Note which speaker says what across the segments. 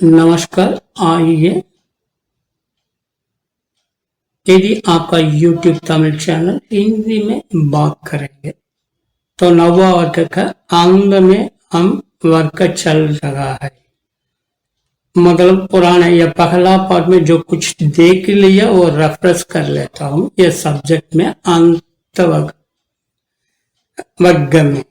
Speaker 1: नमस्कार, आइए। यदि आपका YouTube तमिल चैनल हिंदी में बात करेंगे तो नवा वर्ग का अंग में हम वर्ग चल रहा है। मतलब पुराना या पहला पार्ट में जो कुछ देख लिया, वो रेफरेंस कर लेता हूँ। ये सब्जेक्ट में अंत वर्ग वर्ग में।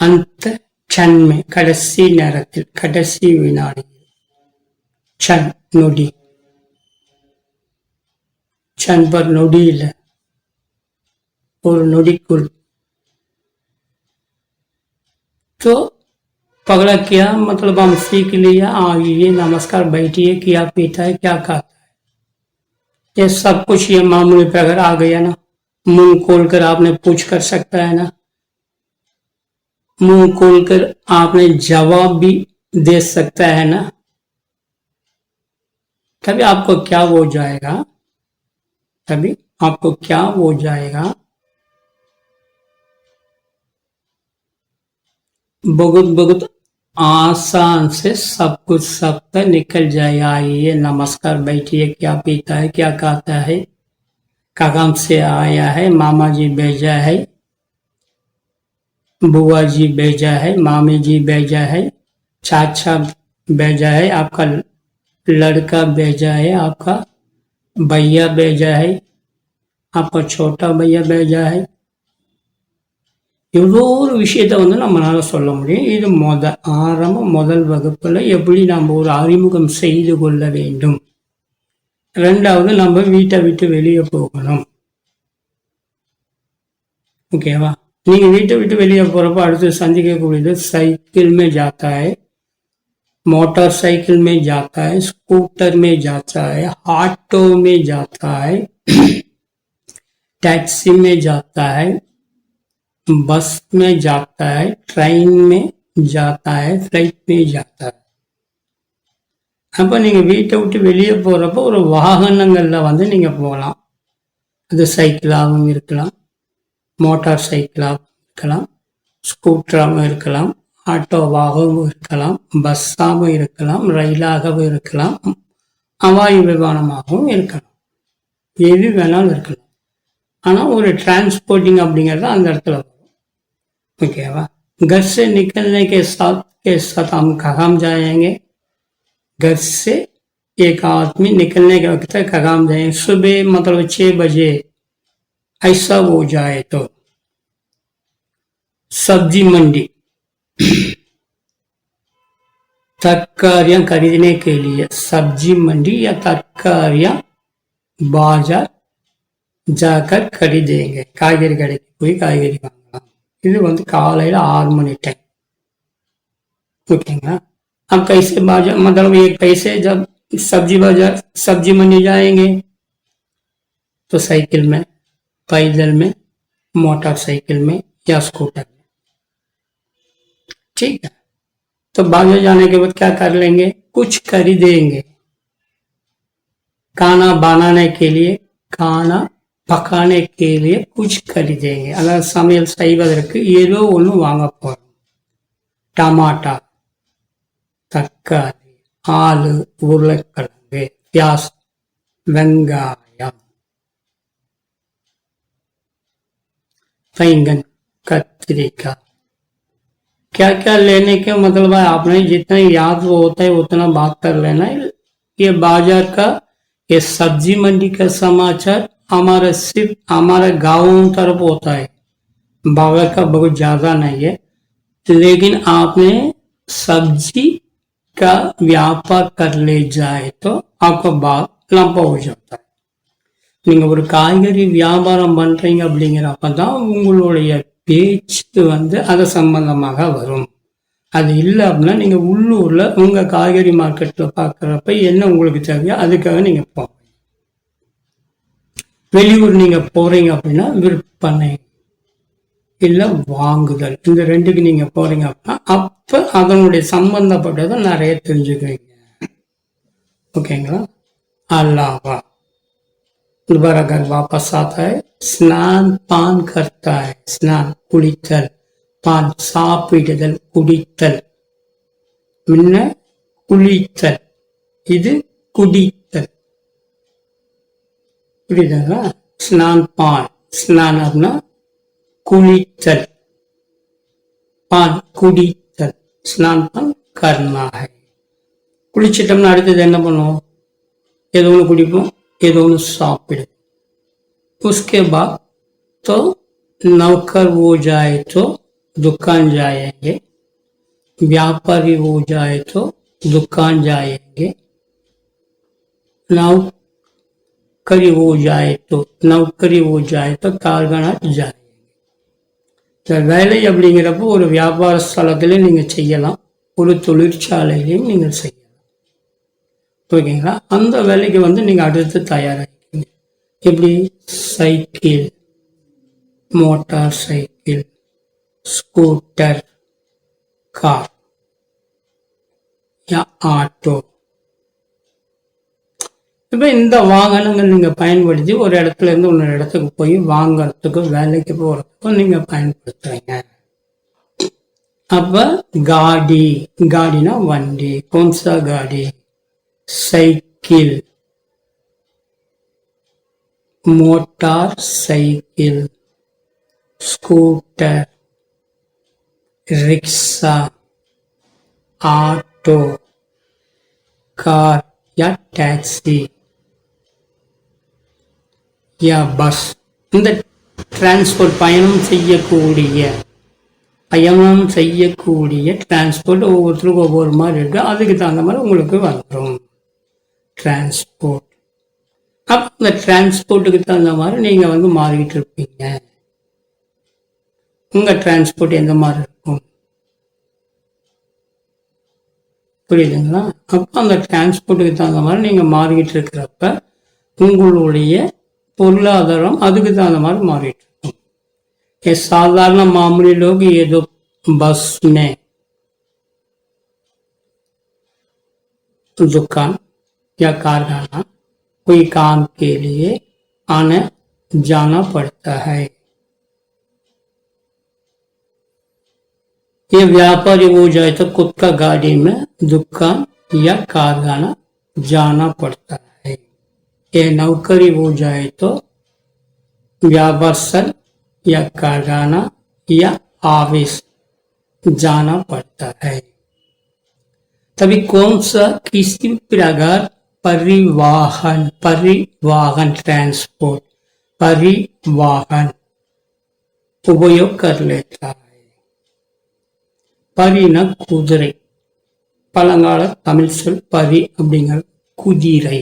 Speaker 1: अंत சன்மை கடைசி நேரத்தில் கடைசி வினாடி சன் நொடி சன் பர் நொடி இல்ல ஒரு நொடிக்குள் तो पगला किया मतलब हम सीख लिया आइए नमस्कार बैठिए क्या पीता है क्या खाता है ये सब कुछ ये मामूली पे अगर आ गया ना मुंह खोल कर आपने पूछ कर सकता है ना मुँह खोलकर आपने जवाब भी दे सकता है ना? तभी आपको क्या हो जाएगा? तभी आपको क्या हो जाएगा? बहुत बहुत आसान से सब कुछ सब तक निकल जाएगा ये नमस्कार बैठिए। क्या पीता है? क्या खाता है? कगम से आया है? मामा जी भेजा है। बुआ जी भेजा है मामी जी भेजा है चाचा भेजा है आपका लड़का भेजा है आपका भैया भेजा है आपका छोटा भैया भेजा है இவ்வளோ ஒரு விஷயத்த வந்து நம்மளால சொல்ல முடியும் இது முத ஆரம்ப முதல் வகுப்புல எப்படி நம்ம ஒரு அறிமுகம் செய்து கொள்ள வேண்டும் ரெண்டாவது நம்ம வீட்டை விட்டு வெளியே போகணும் ஓகேவா நீங்க வீட்டை விட்டு வெளியே போறப்ப அடுத்து சந்திக்கக்கூடியது साइकिल में जाता है मोटरसाइकिल में जाता है स्कूटर में जाता है ऑटो में जाता है टैक्सी में जाता है बस में जाता है ट्रेन में जाता है फ्लाइट में जाता है அப்போ நீங்க வீட்டை விட்டு வெளியே போறப்போ ஒரு வாகனங்கள்ல வந்து நீங்க போகலாம் அது சைக்கிளாகவும் இருக்கலாம் மோட்டார் சைக்கிளாகவும் இருக்கலாம் ஸ்கூட்டராகவும் இருக்கலாம் ஆட்டோவாகவும் இருக்கலாம் பஸ்ஸாகவும் இருக்கலாம் ரயிலாகவும் இருக்கலாம் அவாயு விமானமாகவும் இருக்கலாம் எது வேணாலும் இருக்கலாம் ஆனால் ஒரு டிரான்ஸ்போர்ட்டிங் அப்படிங்கிறது அந்த இடத்துல வரும் ओकेवा घर से निकलने के साथ के साथ हम कहाँ जाएंगे घर से एक आदमी निकलने के वक्त कहाँ जाएंगे सुबह मतलब छह बजे ऐसा हो जाए तो सब्जी मंडी तरकारियां खरीदने के लिए सब्जी मंडी या तरकारियां बाजार जाकर खरीदेंगे காய்கறி கடைக்கு போய் காய்கறி வாங்கலாம் இது வந்து காலையில ஆறு மணி டைம் ओकेगा अब कैसे बाजार मतलब ये कैसे जब सब्जी बाजार सब्जी मंडी जाएंगे तो साइकिल में पैदल में मोटरसाइकिल में या स्कूटर में ठीक है तो बाजार जाने के बाद क्या कर लेंगे कुछ खरीदेंगे खाना बनाने के लिए खाना பக்கானே கேலிய குச் கரிதேங்க அதாவது சமையல் செய்வதற்கு ஏதோ ஒன்று வாங்க போறோம் டமாட்டா தக்காளி ஆளு உருளைக்கிழங்கு பியாஸ் வெங்காயம் बैंगन कत्रिका क्या क्या लेने के मतलब है? आपने जितना याद वो होता है, उतना बात कर लेना। है ये बाज़ार का, ये सब्ज़ी मंडी का समाचार हमारा सिर्फ़, हमारे गाँवों तरफ़ होता है। बाज़ार का बहुत ज़्यादा नहीं है। लेकिन आपने सब्ज़ी का व्यापार कर ले जाए तो आपका बात लंबा हो जाता है। நீங்கள் ஒரு காய்கறி வியாபாரம் பண்ணுறீங்க அப்படிங்கிறப்ப தான் உங்களுடைய பேச்சு வந்து அது சம்பந்தமாக வரும். அது இல்லை அப்படின்னா நீங்கள் உள்ளூரில் உங்கள் காய்கறி மார்க்கெட்டில் பார்க்குறப்ப என்ன உங்களுக்கு தேவையோ அதுக்காக நீங்கள் போங்க வெளியூர் நீங்கள் போகிறீங்க அப்படின்னா விற்பனை இல்லை வாங்குதல். இந்த ரெண்டுக்கு நீங்கள் போகிறீங்க அப்படின்னா அப்போ அதனுடைய சம்பந்தப்பட்டதை நிறைய தெரிஞ்சுக்கிறீங்க ஓகேங்களா? அல்லாவா दोबारा घर वापस आता है स्नान पान करता है स्नान குளித்தல் பான் சாப்பிடுதல் குடித்தல் முன்ன குளித்தல் இது குடித்தல் புரியுதுங்களா ஸ்நான் பான் ஸ்நான் அப்படின்னா குளித்தல் பான் குடித்தல் ஸ்நான் பான் கர்மா है குளிச்சிட்டோம்னா அடுத்தது என்ன பண்ணுவோம் ஏதோ ஒன்று குடிப்போம் ஏதோ ஒன்று சாப்பிடுவோம் उसके बाद तो नौकर हो जाए तो दुकान जाएंगे व्यापारी हो जाए तो दुकान जाएंगे नौकरी हो जाए तो नौकरी हो जाए तो कारखाना जाएंगे இந்த வேலை அப்படிங்கிறப்போ ஒரு வியாபார ஸ்தலத்திலையும் நீங்கள் செய்யலாம் ஒரு தொழிற்சாலையிலையும் நீங்கள் செய்யலாம் ஓகேங்களா அந்த வேலைக்கு வந்து நீங்கள் அடுத்து தயாராகிக்கீங்க. எப்படி? Cycle motor cycle scooter car யா ஆட்டோ. இப்போ இந்த வாகனங்கள் நீங்கள் பயன்படுத்தி ஒரு இடத்துல இருந்து இன்னொரு இடத்துக்கு போய் வாங்கறதுக்கு வேலைக்கு போகிறதுக்கும் நீங்கள் பயன்படுத்துறீங்க. அப்போ காடி காடினா வண்டி கொன்சா காடி. Cycle. Motor cycle. Scooter. Rickshaw. Auto. Car. யா டாக்ஸி. யா பஸ். இந்த டிரான்ஸ்போர்ட் பயணம் செய்யக்கூடிய பயணம் செய்யக்கூடிய டிரான்ஸ்போர்ட் ஒவ்வொருத்தருக்கும் ஒவ்வொரு மாதிரி இருக்குது அதுக்கு தகுந்த மாதிரி உங்களுக்கு வந்துடும் டிரான்ஸ்போர்ட் அப்போ அந்த டிரான்ஸ்போர்ட்டுக்கு தகுந்த மாதிரி நீங்கள் வந்து மாறிக்கிட்டு இருப்பீங்க உங்கள் டிரான்ஸ்போர்ட் எந்த மாதிரி இருக்கும் புரியுதுங்களா அப்போ அந்த டிரான்ஸ்போர்ட்டுக்கு தகுந்த மாதிரி நீங்கள் மாறிக்கிட்டு இருக்கிறப்ப உங்களுடைய பொருளாதாரம் அதுக்கு தகுந்த மாதிரி மாறிட்டு இருக்கும் ये साधारण मामूली लोग ये जो बस में दुकान या कारखाना कोई काम के लिए आने जाना पड़ता है। ये व्यापारी हो जाए तो खुद का गाड़ी में दुकान या कारखाना जाना पड़ता है। ये नौकरी हो जाए तो व्यापार स्थल या कारखाना या ऑफ़िस जाना पड़ता है। तभी कौन सा किसी प्रकार परिवहन परिवहन ट्रांसपोर्ट परिवहन उपयोग कर लेता है பரினா குதிரை பழங்கால தமிழ் சொல் பரி அப்படிங்கிறது குதிரை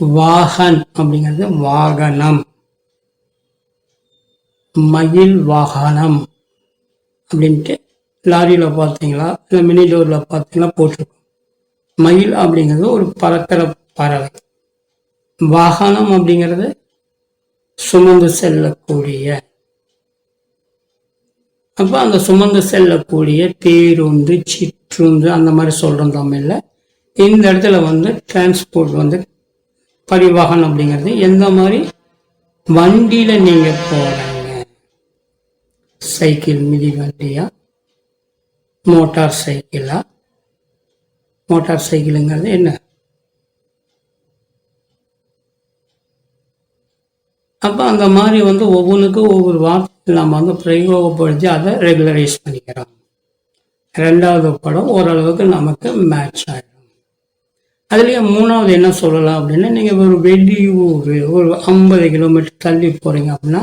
Speaker 1: வாகன் அப்படிங்கிறது வாகனம் மயில் வாகனம் அப்படின்ட்டு லாரியில் பார்த்தீங்களா இல்லை மினி டோரில் பார்த்தீங்களா போட்டிருக்கோம் மயில் அப்படிங்கிறது ஒரு பறக்கிற பறவை. வாகனம் அப்படிங்கிறது சுமந்து செல்லக்கூடிய. அப்போ அந்த சுமந்து செல்லக்கூடிய பேருந்து சிற்றுந்து அந்த மாதிரி சொல்கிறோம் தமிழில். இந்த இடத்துல வந்து டிரான்ஸ்போர்ட் வந்து பரிவாகனம் அப்படிங்கிறது எந்த மாதிரி? வண்டியில் நீங்கள் போகிறீங்க சைக்கிள் மிதி வண்டியா மோட்டார் சைக்கிளா? மோட்டார் சைக்கிளுங்கிறது என்ன அப்போ அந்த மாதிரி வந்து ஒவ்வொன்றுக்கும் ஒவ்வொரு வார்த்தை நம்ம வந்து பிரயோகப்படுத்தி அதை ரெகுலரைஸ் பண்ணிக்கிறோம் ரெண்டாவது படம் ஓரளவுக்கு நமக்கு மேட்ச் ஆகிடும் அதுலேயே மூணாவது என்ன சொல்லலாம் அப்படின்னா நீங்கள் ஒரு வெளியூர் ஒரு ஐம்பது கிலோமீட்டர் தள்ளி போகிறீங்க அப்படின்னா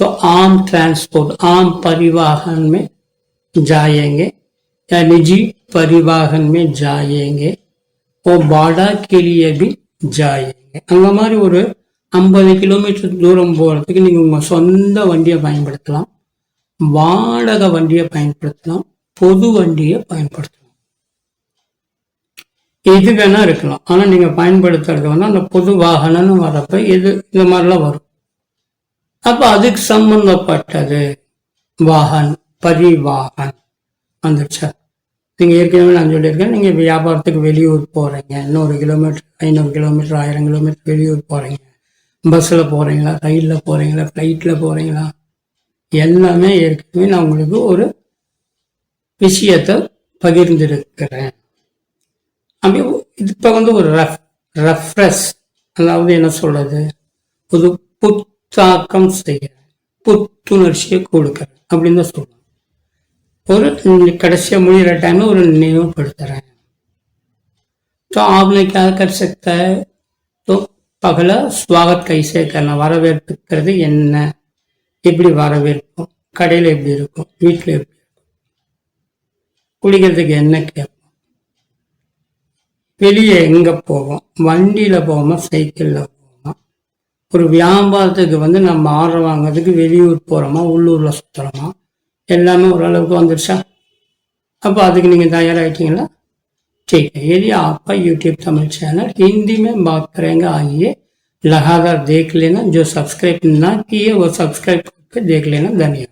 Speaker 1: तो आम ट्रांसपोर्ट आम परिवहन में जाएंगे या निजी परिवहन में जाएंगे वो बाड़ा के लिए भी जाएंगे அந்த மாதிரி ஒரு ஐம்பது கிலோமீட்டர் தூரம் போகிறதுக்கு நீங்கள் உங்கள் சொந்த வண்டியை பயன்படுத்தலாம் வாடகை வண்டியை பயன்படுத்தலாம் பொது வண்டியை பயன்படுத்தலாம் எது வேணா இருக்கலாம் ஆனால் நீங்கள் பயன்படுத்துறது வந்து அந்த பொது வாகனம்னு வரப்ப இது இந்த மாதிரிலாம் வரும் அப்ப அதுக்கு சம்பந்தப்பட்டது வாகன் பரிவாகன் வந்துடுச்சா நீங்கள் ஏற்கனவே நான் சொல்லியிருக்கேன் நீங்கள் வியாபாரத்துக்கு வெளியூர் போகிறீங்க இன்னொரு கிலோமீட்டர் ஐநூறு கிலோமீட்டர் ஆயிரம் கிலோமீட்டர் வெளியூர் போகிறீங்க பஸ்ஸில் போகிறீங்களா ரயில்ல போகிறீங்களா ஃப்ளைட்டில் போகிறீங்களா எல்லாமே ஏற்கனவே நான் உங்களுக்கு ஒரு விஷயத்தை பகிர்ந்திருக்கிறேன். அப்படி இது இப்போ வந்து ஒரு ரெஃப் ரெஃப்ரெஷ் அதாவது என்ன சொல்கிறது ஒரு புத்தாக்கம் செய்கிறேன் புத்துணர்ச்சியை கொடுக்குறேன். அப்படின்னு தான் சொல்லுவேன் ஒரு கடைசியாக முடிகிற டைம்ல ஒரு நினைவுபடுத்துறேன் तो आपने क्या कर सकता है तो பகல ஸ்வாகத் கைசே கரலாம் வரவேற்புக்கிறது என்ன எப்படி வரவேற்போம் கடையில் எப்படி இருக்கும் வீட்டில் எப்படி இருக்கும் குளிக்கிறதுக்கு என்ன கேட்போம் வெளியே எங்கே போவோம் வண்டியில் போவோமா சைக்கிளில் போவோமா ஒரு வியாபாரத்துக்கு வந்து நம்ம ஆர்டர் வாங்குறதுக்கு வெளியூர் போகிறோமா உள்ளூரில் சுற்றுறோமா எல்லாமே ஓரளவுக்கு வந்துருச்சா அப்போ அதுக்கு நீங்கள் தயாராகிட்டீங்களா ठीक है यदि आपका यूट्यूब तमिल चैनल हिंदी में बात करेंगे आइए लगातार देख लेना जो सब्सक्राइब ना किए वो सब्सक्राइब करके देख लेना धन्यवाद